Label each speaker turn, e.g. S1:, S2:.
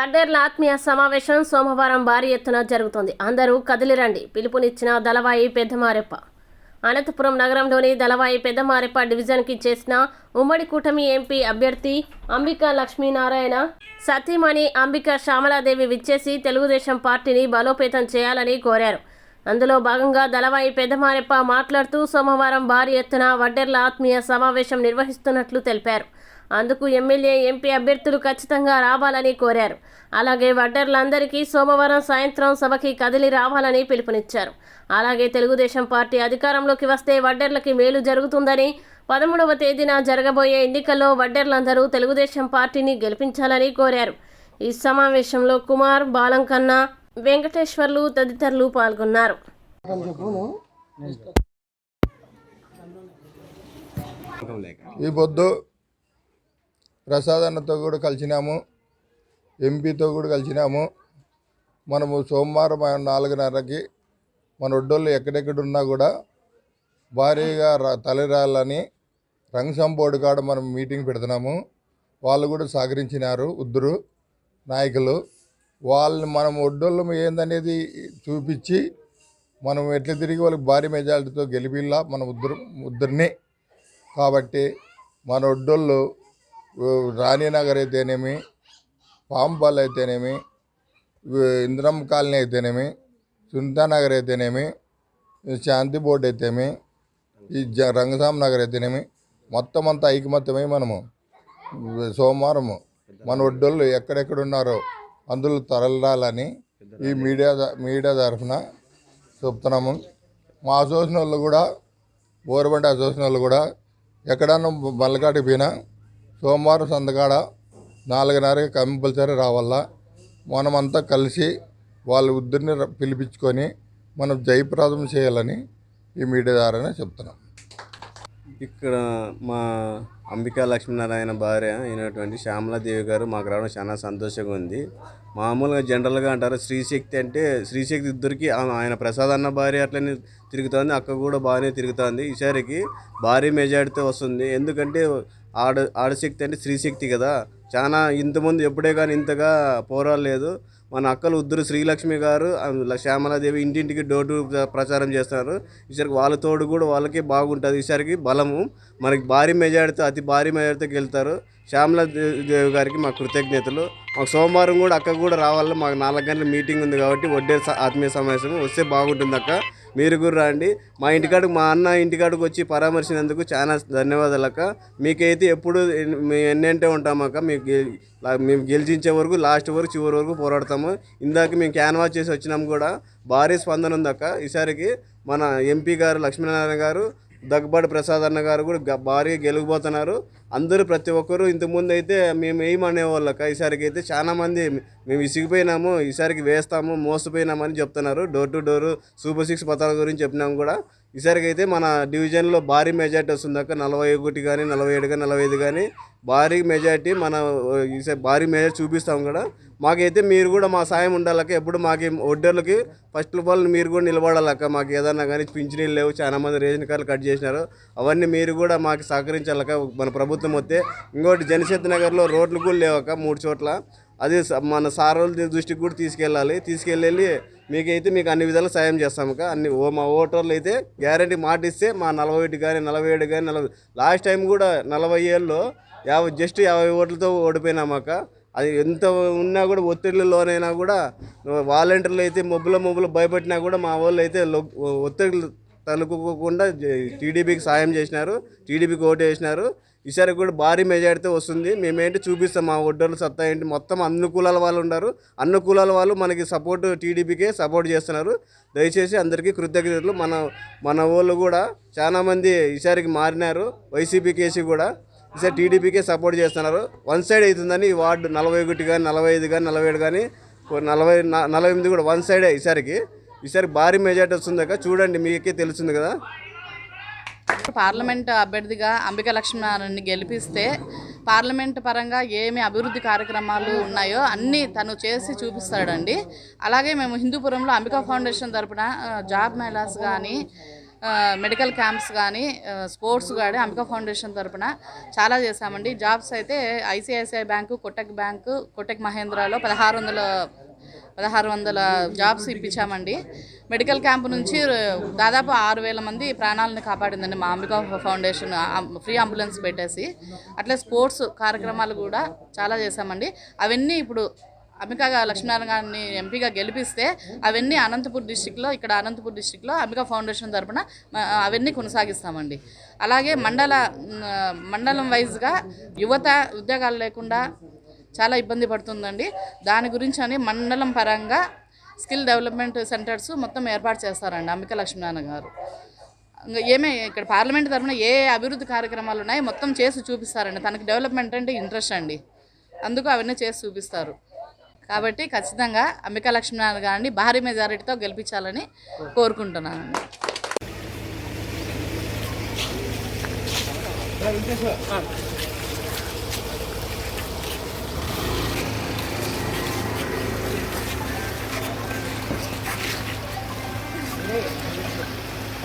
S1: వడ్డేర్ల ఆత్మీయ సమావేశం సోమవారం భారీ ఎత్తున జరుగుతోంది. అందరూ కదిలిరండి పిలుపునిచ్చిన దళవాయి పెద్దమారెప్ప. అనంతపురం నగరంలోని దళవాయి పెద్దమారెప్ప డివిజన్కి చేసిన ఉమ్మడి కూటమి ఎంపీ అభ్యర్థి అంబికా లక్ష్మీనారాయణ సతీమణి అంబిక శ్యామలాదేవి విచ్చేసి తెలుగుదేశం పార్టీని బలోపేతం చేయాలని కోరారు. అందులో భాగంగా దళవాయి పెద్దమారెప్ప మాట్లాడుతూ సోమవారం భారీ ఎత్తున వడ్డెర్ల ఆత్మీయ సమావేశం నిర్వహిస్తున్నట్లు తెలిపారు. అందుకు ఎమ్మెల్యే ఎంపీ అభ్యర్థులు ఖచ్చితంగా రావాలని కోరారు. అలాగే వడ్డర్లందరికీ సోమవారం సాయంత్రం సభకి కదిలి రావాలని పిలుపునిచ్చారు. అలాగే తెలుగుదేశం పార్టీ అధికారంలోకి వస్తే వడ్డర్లకి మేలు జరుగుతుందని పదమూడవ తేదీన జరగబోయే ఎన్నికల్లో వడ్డర్లందరూ తెలుగుదేశం పార్టీని గెలిపించాలని కోరారు. ఈ సమావేశంలో కుమార్ బాలంకన్న వెంకటేశ్వర్లు తదితరులు పాల్గొన్నారు.
S2: ఈ పొద్దు ప్రసాద్ అన్నతో కూడా కలిసినాము ఎంపీతో కూడా కలిసినాము. మనము సోమవారం నాలుగున్నరకి మన ఒడ్డోళ్ళు ఎక్కడెక్కడ ఉన్నా కూడా భారీగా ర- తలరాలని రంగసంపోడు కాడ మనం మీటింగ్ పెడుతున్నాము. వాళ్ళు కూడా సహకరించినారు ఉద్దరు నాయకులు. వాళ్ళని మనం ఒడ్డోళ్ళం ఏందనేది చూపించి మనం ఎట్లా తిరిగి వాళ్ళకి భారీ మెజారిటీతో గెలిపిల్లా మన ఉద్దరు ఉద్దరిని. కాబట్టి మన ఒడ్డోళ్ళు రాణినగర్ అయితేనేమి పాంపాల్ అయితేనేమి ఇంద్రం కాలనీ అయితేనేమి సునీతానగర్ అయితేనేమి శాంతి బోర్డు అయితేమి ఈ జ రంగస్వామి నగర్ అయితేనేమి మొత్తం అంతా ఐకమత్యమై మనము. సోమవారం సోమవారము మన ఒడ్డోళ్ళు ఎక్కడెక్కడ ఉన్నారో అందులో తరలాలని ఈ మీడియా మీడియా తరఫున చెప్తున్నాము. మా అసోసియేషన్ వాళ్ళు కూడా బోరబండి అసోసియేషన్ వాళ్ళు కూడా ఎక్కడన్నా మల్లకాటికి పోయినా సోమవారం సంతకాడ నాలుగున్నరకి కంపల్సరీ రావాలా. మనమంతా కలిసి వాళ్ళ ఉద్దరిని పిలిపించుకొని మనం జయప్రదం చేయాలని ఈ మీడియా ద్వారానే చెప్తున్నాం.
S3: ఇక్కడ మా అంబికా లక్ష్మీనారాయణ భార్య అయినటువంటి శ్యామలాదేవి గారు మాకు రావడం చాలా సంతోషంగా ఉంది. మామూలుగా జనరల్గా అంటారు స్త్రీశక్తి అంటే శ్రీశక్తి ఇద్దరికి ఆయన ప్రసాద్ అన్న భార్య అట్లనే తిరుగుతుంది అక్క కూడా బాగానే తిరుగుతుంది. ఈసారికి భారీ మెజార్టీతో వస్తుంది. ఎందుకంటే ఆడ ఆడశక్తి అంటే స్త్రీశక్తి కదా. చాలా ఇంతకుముందు ఎప్పుడే కానీ ఇంతగా పోరాడలేదు. మన అక్కలు ఉద్దరు శ్రీలక్ష్మి గారు శ్యామలాదేవి ఇంటింటికి డోర్ టు ప్రచారం చేస్తున్నారు ఈసారికి వాళ్ళ తోడు కూడా వాళ్ళకి బాగుంటుంది. ఈసారికి బలము. మనకి భారీ మెజారిటీతో అతి భారీ మెజారిటీతో గెలుతారు. శ్యామలాదేవి దేవి గారికి మా కృతజ్ఞతలు. మాకు సోమవారం కూడా అక్క కూడా రావాలి మాకు నాలుగు గంటల మీటింగ్ ఉంది కాబట్టి వడ్డే స- ఆత్మీయ సమావేశం వస్తే బాగుంటుంది అక్క. మీరు కూడా రండి. మా ఇంటికాడికి మా అన్న ఇంటికాడికి వచ్చి పరామర్శినందుకు చాలా ధన్యవాదాలు అక్క మీకైతే ఎప్పుడు మేము ఎన్నంటే ఉంటాం అక్క. మీకు మేము గెలిచించే వరకు లాస్ట్ వరకు చివరి వరకు పోరాడతాము. ఇందాక మేము క్యాన్వాస్ చేసి వచ్చినాం కూడా భారీ స్పందన ఉంది అక్క ఈసారికి మన ఎంపీ గారు లక్ష్మీనారాయణ గారు దగ్గబాటి ప్రసాద్ అన్న గారు కూడా భారీగా గెలిగిపోతున్నారు అందరూ ప్రతి ఒక్కరు ఇంతకుముందు అయితే మేము వేయమనేవాళ్ళక ఈసారికి అయితే చాలామంది మేము ఇసిగిపోయినాము ఈసారికి వేస్తాము మోసపోయినామని చెప్తున్నారు. Door to door super six పథకాల గురించి చెప్పినాము కూడా. ఈసారికి అయితే మన డివిజన్లో భారీ మెజార్టీ వస్తుందాక నలభై ఒకటి కానీ నలభై ఏడు కానీ నలభై ఐదు కానీ భారీ మెజార్టీ మన ఈసారి భారీ మెజార్టీ చూపిస్తాం కూడా మాకైతే మీరు కూడా మా సాయం ఉండాలక ఎప్పుడు మాకు ఒడ్డర్లకి ఫస్ట్ ఆఫ్ ఆల్ మీరు కూడా నిలబడాలక్క మాకు ఏదన్నా కానీ పింఛనీలు లేవు చాలా మంది రేషన్ కార్డులు కట్ చేసినారు. అవన్నీ మీరు కూడా మాకు సహకరించాలక మన ప్రభుత్వం వస్తే. ఇంకోటి జనశక్తి నగర్లో రోడ్లు కూడా లేవక్క మూడు చోట్ల. అది స- మన సారోళ్ళ దృష్టికి కూడా తీసుకెళ్ళాలి. తీసుకెళ్ళి మీకైతే మీకు అన్ని విధాలు సాయం చేస్తాము అన్ని ఓ మా ఓటర్లు అయితే గ్యారంటీ మాట ఇస్తే మా నలభై ఒకటి కానీ నలభై ఏడు కానీ నలభై లాస్ట్ టైం కూడా నలభై ఏళ్ళలో యాభై జస్ట్ యాభై ఓట్లతో ఓడిపోయినామక్క అది ఎంత ఉన్నా కూడా ఒత్తిడిలోనైనా కూడా వాలంటీర్లు అయితే మొబ్బుల మొబ్బులు భయపెట్టినా కూడా మా వాళ్ళు అయితే ఒత్తిడి తలుకోకుండా టీడీపీకి సాయం చేసినారు. టీడీపీకి ఓటు వేసినారు. ఈసారి కూడా భారీ మెజారిటీతో వస్తుంది. మేమేంటి చూపిస్తాం మా ఒడ్డర్లు సత్తా ఏంటి? మొత్తం అన్ని కులాల వాళ్ళు ఉన్నారు. అన్ని కులాల వాళ్ళు మనకి సపోర్ట్ టీడీపీకే సపోర్ట్ చేస్తున్నారు. దయచేసి అందరికీ కృతజ్ఞతలు. మన మన వాళ్ళు కూడా చాలామంది ఈసారికి మారినారు. వైసీపీ కేసీ కూడా ఈసారి టీడీపీకే సపోర్ట్ చేస్తున్నారు. వన్ సైడ్ అవుతుందని ఈ వార్డు నలభై ఒకటి కానీ నలభై ఐదు కానీ నలభై ఏడు కానీ నలభై నలభై ఎనిమిది కూడా వన్ సైడే ఈసారికి. ఈసారి భారీ మెజార్టీ వస్తుందాక చూడండి మీకే తెలుస్తుంది కదా.
S4: పార్లమెంట్ అభ్యర్థిగా అంబిక లక్ష్మీనారాయణని గెలిపిస్తే పార్లమెంట్ పరంగా ఏమి అభివృద్ధి కార్యక్రమాలు ఉన్నాయో అన్నీ తను చేసి చూపిస్తాడండి. అలాగే మేము హిందూపురంలో అంబికా ఫౌండేషన్ తరపున జాబ్ మేళాస్ కానీ మెడికల్ క్యాంప్స్ కానీ స్పోర్ట్స్ కానీ అంబికా ఫౌండేషన్ తరపున చాలా చేశామండి. జాబ్స్ అయితే ICICI bank Kotak bank Kotak మహేంద్రాలో పదహారు వందల పదహారు వందల జాబ్స్ ఇప్పించామండి. మెడికల్ క్యాంప్ నుంచి దాదాపు ఆరు వేల మంది ప్రాణాలను కాపాడిందండి మా అంబికా ఫౌండేషన్. ఫ్రీ అంబులెన్స్ పెట్టేసి అట్లే స్పోర్ట్స్ కార్యక్రమాలు కూడా చాలా చేశామండి. అవన్నీ ఇప్పుడు అంబికా లక్ష్మీనారాయణ గారిని ఎంపీగా గెలిపిస్తే అవన్నీ అనంతపూర్ డిస్టిక్లో ఇక్కడ అనంతపూర్ డిస్టిక్లో అంబికా ఫౌండేషన్ తరపున అవన్నీ కొనసాగిస్తామండి. అలాగే మండల మండలం వైజ్గా యువత ఉద్యోగాలు లేకుండా చాలా ఇబ్బంది పడుతుందండి. దాని గురించి అని మండలం పరంగా స్కిల్ డెవలప్మెంట్ సెంటర్స్ మొత్తం ఏర్పాటు చేస్తారండి అంబిక లక్ష్మీనారాయణ గారు. ఇంకా ఏమే ఇక్కడ పార్లమెంట్ తరఫున ఏ అభివృద్ధి కార్యక్రమాలు ఉన్నాయో మొత్తం చేసి చూపిస్తారండి. తనకి డెవలప్మెంట్ అంటే ఇంట్రెస్ట్ అండి. అందుకు అవన్నీ చేసి చూపిస్తారు. కాబట్టి ఖచ్చితంగా అంబిక లక్ష్మీనారాయణ గారిని భారీ మెజారిటీతో గెలిపించాలని కోరుకుంటున్నాను అండి.